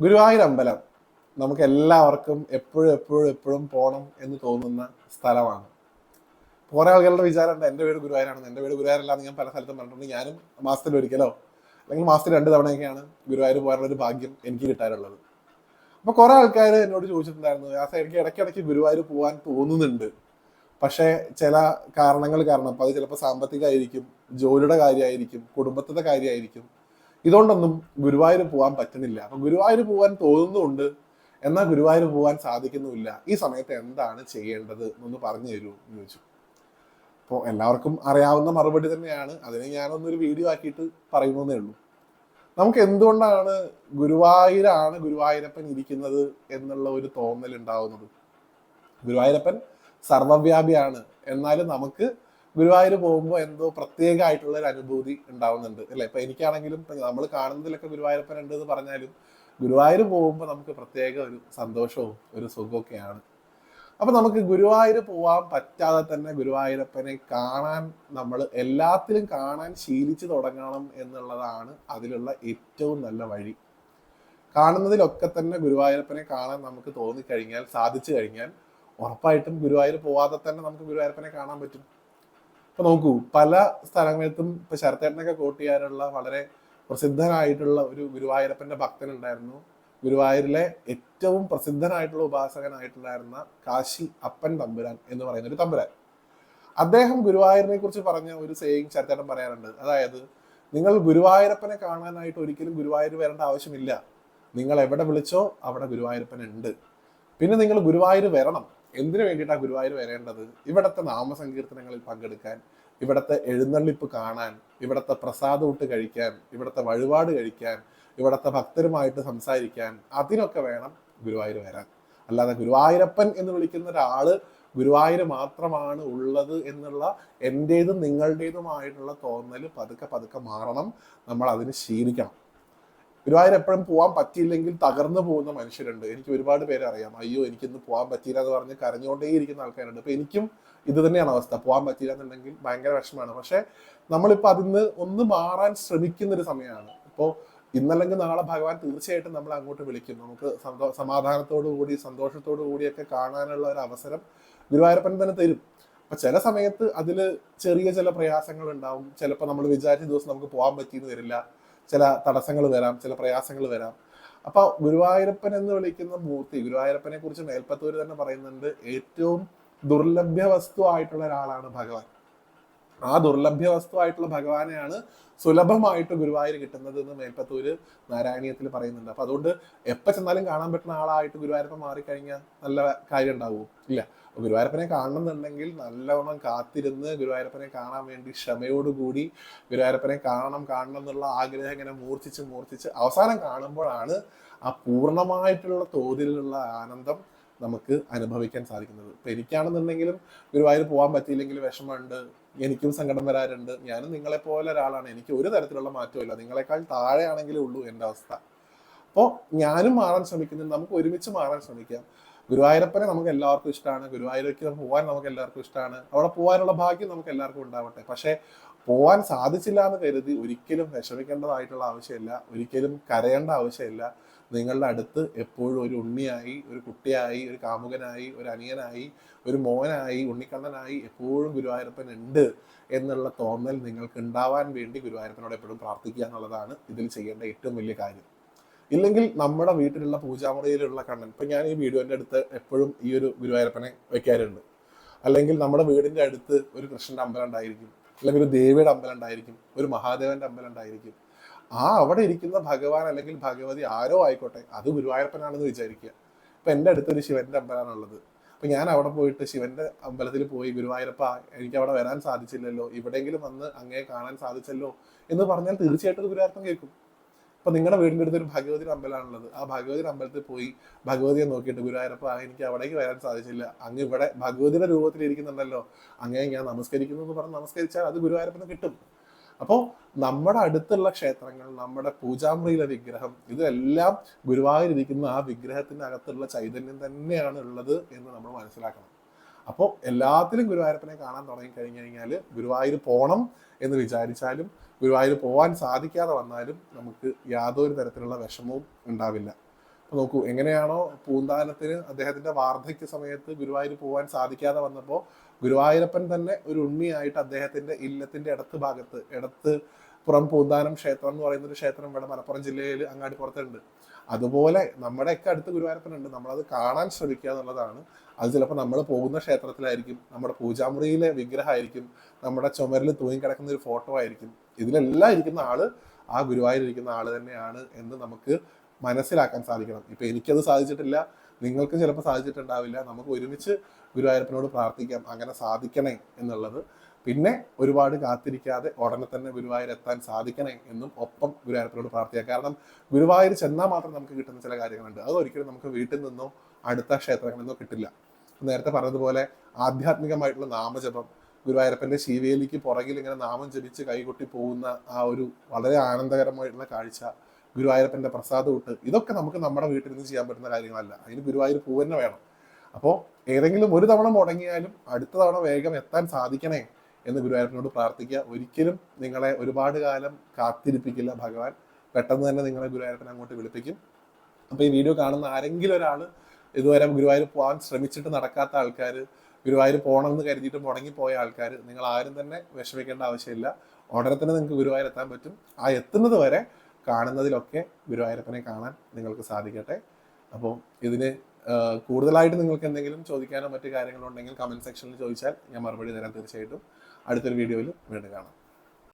ഗുരുവായൂർ അമ്പലം നമുക്ക് എല്ലാവർക്കും എപ്പോഴും എപ്പോഴും എപ്പോഴും പോകണം എന്ന് തോന്നുന്ന സ്ഥലമാണ്. കുറെ ആളുകളുടെ വിചാരമുണ്ട് എന്റെ വീട് ഗുരുവായൂരാണെന്ന്. എന്റെ വീട് ഗുരുവായൂരല്ല എന്ന് ഞാൻ പല സ്ഥലത്തും പറഞ്ഞിട്ടുണ്ട്. ഞാനും മാസത്തിൽ ഒരിക്കലോ അല്ലെങ്കിൽ മാസത്തിൽ രണ്ട് തവണയൊക്കെയാണ് ഗുരുവായൂർ പോകാനുള്ള ഒരു ഭാഗ്യം എനിക്ക് കിട്ടാറുള്ളത്. അപ്പൊ കുറെ ആൾക്കാർ എന്നോട് ചോദിച്ചിട്ടുണ്ടായിരുന്നു ആ എനിക്ക് ഇടയ്ക്കിടയ്ക്ക് ഗുരുവായൂർ പോകാൻ തോന്നുന്നുണ്ട്. പക്ഷേ ചില കാരണങ്ങൾ കാരണം അപ്പോൾ അത് ചിലപ്പോൾ സാമ്പത്തികമായിരിക്കും ജോലിയുടെ കാര്യമായിരിക്കും കുടുംബത്തിന്റെ കാര്യമായിരിക്കും ഇതുകൊണ്ടൊന്നും ഗുരുവായൂർ പോകാൻ പറ്റുന്നില്ല. അപ്പൊ ഗുരുവായൂർ പോകാൻ തോന്നുന്നുണ്ട്. എന്നാൽ ഗുരുവായൂർ പോകാൻ സാധിക്കുന്നുമില്ല. ഈ സമയത്ത് എന്താണ് ചെയ്യേണ്ടത് എന്നൊന്ന് പറഞ്ഞു തരൂ എന്ന് ചോദിച്ചു. അപ്പോൾ എല്ലാവർക്കും അറിയാവുന്ന മറുപടി തന്നെയാണ്. അതിനെ ഞാനൊന്നൊരു വീഡിയോ ആക്കിയിട്ട് പറയുന്നതേ ഉള്ളൂ. നമുക്ക് എന്തുകൊണ്ടാണ് ഗുരുവായൂരാണ് ഗുരുവായൂരപ്പൻ ഇരിക്കുന്നത് എന്നുള്ള ഒരു തോന്നൽ ഉണ്ടാവുന്നത്? ഗുരുവായൂരപ്പൻ സർവവ്യാപിയാണ്. എന്നാലും നമുക്ക് ഗുരുവായൂർ പോകുമ്പോൾ എന്തോ പ്രത്യേകമായിട്ടുള്ള ഒരു അനുഭൂതി ഉണ്ടാവുന്നുണ്ട് അല്ലെ? ഇപ്പൊ എനിക്കാണെങ്കിലും നമ്മൾ കാണുന്നതിലൊക്കെ ഗുരുവായൂരപ്പൻ ഉണ്ട് എന്ന് പറഞ്ഞാലും ഗുരുവായൂർ പോകുമ്പോൾ നമുക്ക് പ്രത്യേക ഒരു സന്തോഷവും ഒരു സുഖമൊക്കെയാണ്. അപ്പൊ നമുക്ക് ഗുരുവായൂർ പോവാൻ പറ്റാതെ തന്നെ ഗുരുവായൂരപ്പനെ കാണാൻ നമ്മൾ എല്ലാത്തിലും കാണാൻ ശീലിച്ചു തുടങ്ങണം എന്നുള്ളതാണ് അതിലുള്ള ഏറ്റവും നല്ല വഴി. കാണുന്നതിലൊക്കെ തന്നെ ഗുരുവായൂരപ്പനെ കാണാൻ നമുക്ക് തോന്നിക്കഴിഞ്ഞാൽ സാധിച്ചു കഴിഞ്ഞാൽ ഉറപ്പായിട്ടും ഗുരുവായൂർ പോവാതെ തന്നെ നമുക്ക് ഗുരുവായൂരപ്പനെ കാണാൻ പറ്റും. ഇപ്പൊ നോക്കൂ പല സ്ഥലങ്ങളിലും ഇപ്പൊ ശരത്തേട്ടനൊക്കെ കോട്ട് ചെയ്യാനുള്ള വളരെ പ്രസിദ്ധനായിട്ടുള്ള ഒരു ഗുരുവായൂരപ്പന്റെ ഭക്തൻ ഉണ്ടായിരുന്നു ഗുരുവായൂരിലെ ഏറ്റവും പ്രസിദ്ധനായിട്ടുള്ള ഉപാസകനായിട്ടുണ്ടായിരുന്ന കാശി അപ്പൻ തമ്പുരാൻ എന്ന് പറയുന്ന ഒരു തമ്പുരാൻ. അദ്ദേഹം ഗുരുവായൂരിനെ കുറിച്ച് പറഞ്ഞ ഒരു സേയിങ് ചരിത്രം പറയാറുണ്ട്. അതായത് നിങ്ങൾ ഗുരുവായൂരപ്പനെ കാണാനായിട്ട് ഒരിക്കലും ഗുരുവായൂർ വരേണ്ട ആവശ്യമില്ല. നിങ്ങൾ എവിടെ വിളിച്ചോ അവിടെ ഗുരുവായൂരപ്പൻ ഉണ്ട്. പിന്നെ നിങ്ങൾ ഗുരുവായൂർ വരണം. എന്തിനു വേണ്ടിയിട്ടാണ് ഗുരുവായൂർ വരേണ്ടത്? ഇവിടുത്തെ നാമസങ്കീർത്തനങ്ങളിൽ പങ്കെടുക്കാൻ ഇവിടുത്തെ എഴുന്നള്ളിപ്പ് കാണാൻ ഇവിടുത്തെ പ്രസാദൂട്ട് കഴിക്കാൻ ഇവിടുത്തെ വഴിപാട് കഴിക്കാൻ ഇവിടുത്തെ ഭക്തരുമായിട്ട് സംസാരിക്കാൻ അതിനൊക്കെ വേണം ഗുരുവായൂർ വരാൻ. അല്ലാതെ ഗുരുവായൂരപ്പൻ എന്ന് വിളിക്കുന്ന ഒരാൾ ഗുരുവായൂർ മാത്രമാണ് ഉള്ളത് എന്നുള്ള എന്റേതും നിങ്ങളുടേതുമായിട്ടുള്ള തോന്നൽ പതുക്കെ പതുക്കെ മാറണം. നമ്മൾ അതിന് ശീലിക്കണം ഗുരുവായൂർ എപ്പോഴും പോകാൻ പറ്റിയില്ലെങ്കിൽ തകർന്നു പോകുന്ന മനുഷ്യരുണ്ട്. എനിക്ക് ഒരുപാട് പേരെ അറിയാം. അയ്യോ എനിക്കിന്ന് പോകാൻ പറ്റിയില്ല എന്ന് പറഞ്ഞ് കരഞ്ഞുകൊണ്ടേ ഇരിക്കുന്ന ആൾക്കാരുണ്ട്. അപ്പൊ എനിക്കും ഇത് തന്നെയാണ് അവസ്ഥ. പോകാൻ പറ്റിയില്ല എന്നുണ്ടെങ്കിൽ ഭയങ്കര വിഷമമാണ്. പക്ഷെ നമ്മളിപ്പോൾ അതിന്ന് ഒന്ന് മാറാൻ ശ്രമിക്കുന്ന ഒരു സമയമാണ്. ഇപ്പോ ഇന്നല്ലെങ്കിൽ നാളെ ഭഗവാൻ തീർച്ചയായിട്ടും നമ്മൾ അങ്ങോട്ട് വിളിക്കും. നമുക്ക് സന്തോ സമാധാനത്തോടു കൂടി സന്തോഷത്തോടു കൂടിയൊക്കെ കാണാനുള്ള ഒരു അവസരം ഗുരുവായൂരപ്പൻ തന്നെ തരും. അപ്പൊ ചില സമയത്ത് അതിൽ ചെറിയ ചില പ്രയാസങ്ങൾ ഉണ്ടാവും ചിലപ്പോൾ നമ്മൾ വിചാരിച്ച ദിവസം നമുക്ക് പോകാൻ പറ്റിയെന്ന് വരില്ല. ചില തടസ്സങ്ങൾ വരാം ചില പ്രയാസങ്ങൾ വരാം. അപ്പൊ ഗുരുവായൂരപ്പൻ എന്ന് വിളിക്കുന്ന മൂർത്തി ഗുരുവായൂരപ്പനെ കുറിച്ച് മേൽപ്പത്തൂര് തന്നെ പറയുന്നുണ്ട് ഏറ്റവും ദുർലഭ്യ വസ്തു ആയിട്ടുള്ള ഒരാളാണ് ഭഗവാൻ. ആ ദുർലഭ്യ വസ്തു ആയിട്ടുള്ള ഭഗവാനെയാണ് സുലഭമായിട്ട് ഗുരുവായൂർ കിട്ടുന്നത് എന്ന് മേൽപ്പത്തൂര് നാരായണീയത്തിൽ പറയുന്നുണ്ട്. അപ്പൊ അതുകൊണ്ട് എപ്പോ ചെന്നാലും കാണാൻ പറ്റുന്ന ആളായിട്ട് ഗുരുവായൂരപ്പൻ മാറിക്കഴിഞ്ഞാൽ നല്ല കാര്യം ഉണ്ടാവുമോ? ഇല്ല. ഗുരുവായൂരപ്പനെ കാണണമെന്നുണ്ടെങ്കിൽ നല്ലവണ്ണം കാത്തിരുന്ന് ഗുരുവായൂരപ്പനെ കാണാൻ വേണ്ടി ക്ഷമയോടുകൂടി ഗുരുവായൂരപ്പനെ കാണണം കാണണം എന്നുള്ള ആഗ്രഹം ഇങ്ങനെ മൂർച്ഛിച്ച് മൂർച്ഛിച്ച് അവസാനം കാണുമ്പോഴാണ് ആ പൂർണമായിട്ടുള്ള തോതിലുള്ള ആനന്ദം നമുക്ക് അനുഭവിക്കാൻ സാധിക്കുന്നത്. ഇപ്പൊ എനിക്കാണെന്നുണ്ടെങ്കിലും ഗുരുവായൂർ പോകാൻ പറ്റിയില്ലെങ്കിൽ വിഷമമുണ്ട് എനിക്കും സങ്കടം വരാറുണ്ട് ഞാനും നിങ്ങളെ പോലെ ഒരാളാണ് എനിക്ക് ഒരു തരത്തിലുള്ള മാറ്റമില്ല നിങ്ങളെക്കാൾ താഴെയാണെങ്കിലേ ഉള്ളൂ എന്റെ അവസ്ഥ. അപ്പോൾ ഞാനും മാറാൻ ശ്രമിക്കുന്നു നമുക്ക് ഒരുമിച്ച് മാറാൻ ശ്രമിക്കാം. ഗുരുവായൂരപ്പനെ നമുക്ക് എല്ലാവർക്കും ഇഷ്ടമാണ് ഗുരുവായൂരേക്ക് പോകാൻ നമുക്ക് എല്ലാവർക്കും ഇഷ്ടമാണ് അവിടെ പോകാനുള്ള ഭാഗ്യം നമുക്ക് എല്ലാവർക്കും ഉണ്ടാവട്ടെ. പക്ഷേ പോകാൻ സാധിച്ചില്ല എന്ന് കരുതി ഒരിക്കലും വിഷമിക്കേണ്ടതായിട്ടുള്ള ആവശ്യമില്ല. ഒരിക്കലും കരയേണ്ട ആവശ്യമില്ല. നിങ്ങളുടെ അടുത്ത് എപ്പോഴും ഒരു ഉണ്ണിയായി ഒരു കുട്ടിയായി ഒരു കാമുകനായി ഒരു അനിയനായി ഒരു മോനായി ഉണ്ണിക്കണ്ണനായി എപ്പോഴും ഗുരുവായൂരപ്പൻ ഉണ്ട് എന്നുള്ള തോന്നൽ നിങ്ങൾക്ക് ഉണ്ടാവാൻ വേണ്ടി ഗുരുവായൂരപ്പനോട് എപ്പോഴും പ്രാർത്ഥിക്കുക എന്നുള്ളതാണ് ഇതിൽ ചെയ്യേണ്ട ഏറ്റവും വലിയ കാര്യം. ഇല്ലെങ്കിൽ നമ്മുടെ വീട്ടിലുള്ള പൂജാമുറിയിലുള്ള കണ്ണൻ. ഇപ്പൊ ഞാൻ ഈ വീഡിയോന്റെ അടുത്ത് എപ്പോഴും ഈ ഒരു ഗുരുവായൂരപ്പനെ വെക്കാറുണ്ട്. അല്ലെങ്കിൽ നമ്മുടെ വീടിന്റെ അടുത്ത് ഒരു കൃഷ്ണന്റെ അമ്പലം ഉണ്ടായിരിക്കും. അല്ലെങ്കിൽ ഒരു ദേവിയുടെ അമ്പലം ഉണ്ടായിരിക്കും. ഒരു മഹാദേവന്റെ അമ്പലം ഉണ്ടായിരിക്കും. ആ അവിടെ ഇരിക്കുന്ന ഭഗവാൻ അല്ലെങ്കിൽ ഭഗവതി ആരോ ആയിക്കോട്ടെ അത് ഗുരുവായൂരപ്പനാണെന്ന് വിചാരിക്കുക. ഇപ്പൊ എന്റെ അടുത്തൊരു ശിവന്റെ അമ്പലമാണുള്ളത് അപ്പൊ ഞാൻ അവിടെ പോയിട്ട് ശിവന്റെ അമ്പലത്തിൽ പോയി ഗുരുവായൂരപ്പ എനിക്ക് അവിടെ വരാൻ സാധിച്ചില്ലല്ലോ ഇവിടെയെങ്കിലും വന്ന് അങ്ങേ കാണാൻ സാധിച്ചല്ലോ എന്ന് പറഞ്ഞാൽ തീർച്ചയായിട്ടും ഗുരുവായൂരപ്പൻ കേൾക്കും. ഇപ്പൊ നിങ്ങളുടെ വീടിന്റെ അടുത്ത് ഒരു ഭഗവതി അമ്പലമാണുള്ളത് ആ ഭഗവതി അമ്പലത്തിൽ പോയി ഭഗവതിയെ നോക്കിയിട്ട് ഗുരുവായൂരപ്പ എനിക്ക് അവിടേക്ക് വരാൻ സാധിച്ചില്ല. അങ്ങ് ഇവിടെ ഭഗവതിയുടെ രൂപത്തിൽ ഇരിക്കുന്നുണ്ടല്ലോ. അങ്ങനെ ഞാൻ നമസ്കരിക്കുന്നു എന്ന് പറഞ്ഞ് നമസ്കരിച്ചാൽ അത് ഗുരുവായൂരപ്പന് കിട്ടും. അപ്പോൾ നമ്മുടെ അടുത്തുള്ള ക്ഷേത്രങ്ങൾ നമ്മുടെ പൂജാമുറിയിലെ വിഗ്രഹം ഇതെല്ലാം ഗുരുവായൂരിരിക്കുന്ന ആ വിഗ്രഹത്തിന്റെ അകത്തുള്ള ചൈതന്യം തന്നെയാണ് ഉള്ളത് എന്ന് നമ്മൾ മനസ്സിലാക്കണം. അപ്പോൾ എല്ലാത്തിലും ഗുരുവായൂരപ്പനെ കാണാൻ തുടങ്ങി കഴിഞ്ഞു കഴിഞ്ഞാൽ ഗുരുവായൂർ പോകണം എന്ന് വിചാരിച്ചാലും ഗുരുവായൂർ പോകാൻ സാധിക്കാതെ വന്നാലും നമുക്ക് യാതൊരു തരത്തിലുള്ള വിഷമവും ഉണ്ടാവില്ല. അപ്പോൾ നോക്കൂ എങ്ങനെയാണോ പൂന്താനത്തിന് അദ്ദേഹത്തിന്റെ വാർദ്ധക്യ സമയത്ത് ഗുരുവായൂർ പോകാൻ സാധിക്കാതെ വന്നപ്പോൾ ഗുരുവായൂരപ്പൻ തന്നെ ഒരു ഉണ്ണിയായിട്ട് അദ്ദേഹത്തിന്റെ ഇല്ലത്തിന്റെ ഇടത്ത് ഭാഗത്ത് ഇടത്ത് പുറം പൂന്താനം ക്ഷേത്രം എന്ന് പറയുന്ന ഒരു ക്ഷേത്രം ഇവിടെ മലപ്പുറം ജില്ലയിൽ അങ്ങാടിപ്പുറത്തുണ്ട് അതുപോലെ നമ്മുടെയൊക്കെ അടുത്ത് ഗുരുവായൂരപ്പനുണ്ട്. നമ്മളത് കാണാൻ ശ്രമിക്കുക എന്നുള്ളതാണ്. അത് ചിലപ്പോൾ നമ്മൾ പോകുന്ന ക്ഷേത്രത്തിലായിരിക്കും നമ്മുടെ പൂജാമുറിയിലെ വിഗ്രഹമായിരിക്കും നമ്മുടെ ചുമരിൽ തൂങ്ങിക്കിടക്കുന്ന ഒരു ഫോട്ടോ ആയിരിക്കും. ഇതിലെല്ലാം ഇരിക്കുന്ന ആൾ ആ ഗുരുവായൂരിൽ ഇരിക്കുന്ന ആൾ തന്നെയാണ് എന്ന് നമുക്ക് മനസ്സിലാക്കാൻ സാധിക്കണം. ഇപ്പൊ എനിക്കത് സാധിച്ചിട്ടില്ല. നിങ്ങൾക്ക് ചിലപ്പോൾ സാധിച്ചിട്ടുണ്ടാവില്ല. നമുക്ക് ഒരുമിച്ച് ഗുരുവായൂരപ്പനോട് പ്രാർത്ഥിക്കാം. അങ്ങനെ സാധിക്കണേ എന്നുള്ളത് പിന്നെ ഒരുപാട് കാത്തിരിക്കാതെ ഉടനെ തന്നെ ഗുരുവായൂർ എത്താൻ സാധിക്കണേ എന്നും ഒപ്പം ഗുരുവായൂരത്തിനോട് പ്രാർത്ഥിക്കാം. കാരണം ഗുരുവായൂർ ചെന്നാൽ മാത്രം നമുക്ക് കിട്ടുന്ന ചില കാര്യങ്ങളുണ്ട്. അത് ഒരിക്കലും നമുക്ക് വീട്ടിൽ നിന്നോ അടുത്ത ക്ഷേത്രങ്ങളിൽ നിന്നോ കിട്ടില്ല. നേരത്തെ പറഞ്ഞതുപോലെ ആധ്യാത്മികമായിട്ടുള്ള നാമജപം ഗുരുവായൂരപ്പന്റെ ശിവേലിക്ക് പുറകിൽ ഇങ്ങനെ നാമം ജപിച്ച് കൈകൊട്ടി പോകുന്ന ആ ഒരു വളരെ ആനന്ദകരമായിട്ടുള്ള കാഴ്ച ഗുരുവായൂരപ്പന്റെ പ്രസാദ കൂട്ട് ഇതൊക്കെ നമുക്ക് നമ്മുടെ വീട്ടിൽ നിന്ന് ചെയ്യാൻ പറ്റുന്ന കാര്യങ്ങളല്ല. അതിന് ഗുരുവായൂർ പൂവന്നെ വേണം. അപ്പോൾ ഏതെങ്കിലും ഒരു തവണ മുടങ്ങിയാലും അടുത്ത തവണ വേഗം എത്താൻ സാധിക്കണേ എന്ന് ഗുരുവായൂരപ്പനോട് പ്രാർത്ഥിക്കുക. ഒരിക്കലും നിങ്ങളെ ഒരുപാട് കാലം കാത്തിരിപ്പിക്കില്ല ഭഗവാൻ. പെട്ടെന്ന് തന്നെ നിങ്ങളെ ഗുരുവായൂരപ്പൻ അങ്ങോട്ട് വിളിപ്പിക്കും. അപ്പോൾ ഈ വീഡിയോ കാണുന്ന ആരെങ്കിലും ഒരാൾ ഇതുവരെ ഗുരുവായൂർ പോകാൻ ശ്രമിച്ചിട്ട് നടക്കാത്ത ആൾക്കാർ ഗുരുവായൂർ പോകണം എന്ന് കരുതിയിട്ട് മുടങ്ങിപ്പോയ ആൾക്കാർ നിങ്ങൾ ആരും തന്നെ വിഷമിക്കേണ്ട ആവശ്യമില്ല. ഉടനെ തന്നെ നിങ്ങൾക്ക് ഗുരുവായൂർ എത്താൻ പറ്റും. ആ എത്തുന്നത് വരെ കാണുന്നതിലൊക്കെ ഗുരുവായൂരപ്പനെ കാണാൻ നിങ്ങൾക്ക് സാധിക്കട്ടെ. അപ്പോൾ ഇതിന് കൂടുതലായിട്ട് നിങ്ങൾക്ക് എന്തെങ്കിലും ചോദിക്കാനോ മറ്റു കാര്യങ്ങളോ ഉണ്ടെങ്കിൽ കമന്റ് സെക്ഷനിൽ ചോദിച്ചാൽ ഞാൻ മറുപടി തരാം തീർച്ചയായിട്ടും. അടുത്തൊരു വീഡിയോയിൽ വീണ്ടും കാണാം.